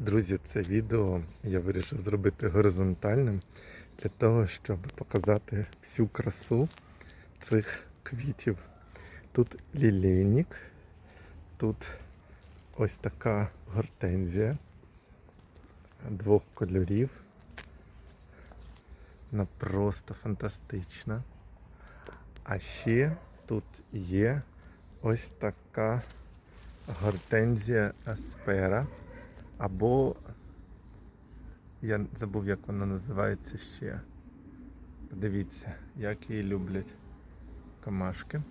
Друзі, це відео я вирішив зробити горизонтальним для того, щоб показати всю красу цих квітів. Тут лілейник, тут ось така гортензія двох кольорів. Вона просто фантастична. А ще тут є ось така гортензія аспера. Або я забув, як вона називається ще. Подивіться, як її люблять камашки.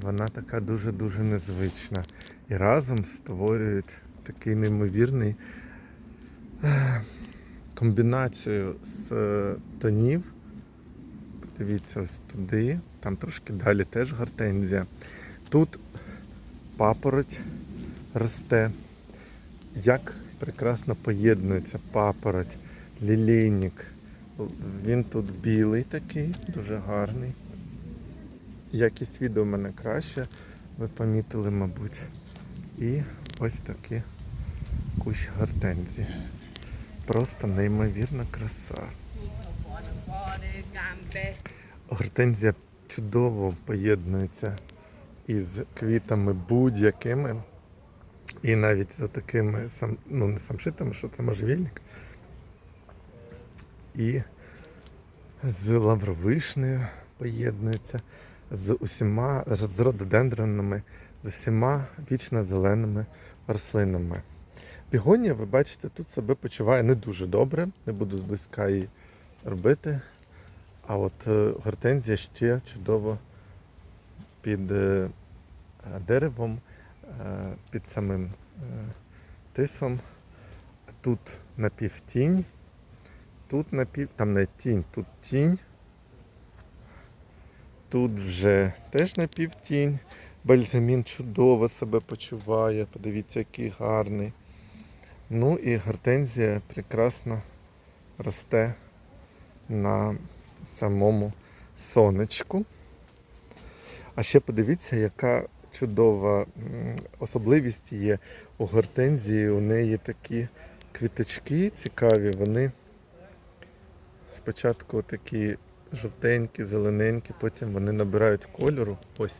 Вона така дуже-дуже незвична. І разом створюють такий неймовірний е, комбінацію з е, тонів. Подивіться ось туди, там трошки далі теж гортензія. Тут папороть росте. Як прекрасно поєднується папороть, лілейник. Він тут білий такий, дуже гарний. Якість відео в мене краще, ви помітили, мабуть. І ось такий кущ гортензії. Просто неймовірна краса. Гортензія чудово поєднується із квітами будь-якими. І навіть за такими сам, ну не самшитами, що це можжевільник. І з лавровишнею поєднується, з усіма, з рододендронами, з усіма вічно зеленими рослинами. Бігонія, ви бачите, тут себе почуває не дуже добре, не буду зблизька її робити. А от е, гортензія ще чудово під е, деревом, е, під самим е, тисом. Тут напівтінь, тут напів, там не тінь, тут тінь. Тут вже теж напівтінь. Бальзамін чудово себе почуває. Подивіться, який гарний. Ну і гортензія прекрасно росте на самому сонечку. А ще подивіться, яка чудова особливість є у гортензії. У неї такі квіточки цікаві, вони спочатку такі жовтенькі, зелененькі, потім вони набирають кольору. Ось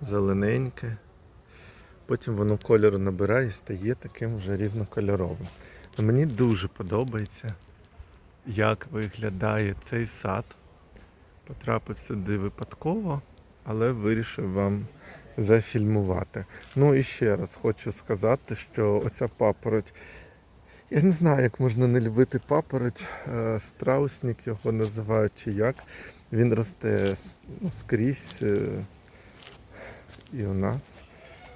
зелененьке. Потім воно кольору набирає і стає таким вже різнокольоровим. Мені дуже подобається, як виглядає цей сад. Потрапив сюди випадково, але вирішив вам зафільмувати. Ну і ще раз хочу сказати, що оця папороть. Я не знаю, як можна не любити папороть, е, страусник його називають чи як. Він росте ну, скрізь е, і у нас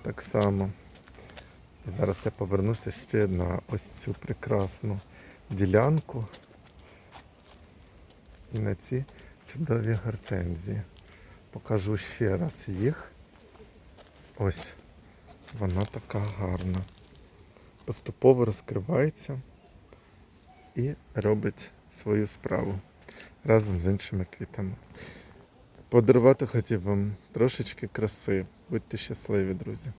так само. Зараз я повернуся ще на ось цю прекрасну ділянку і на ці чудові гортензії. Покажу ще раз їх. Ось вона така гарна. Поступово розкривається і робить свою справу разом з іншими квітами. Подарувати хотів вам трошечки краси. Будьте щасливі, друзі.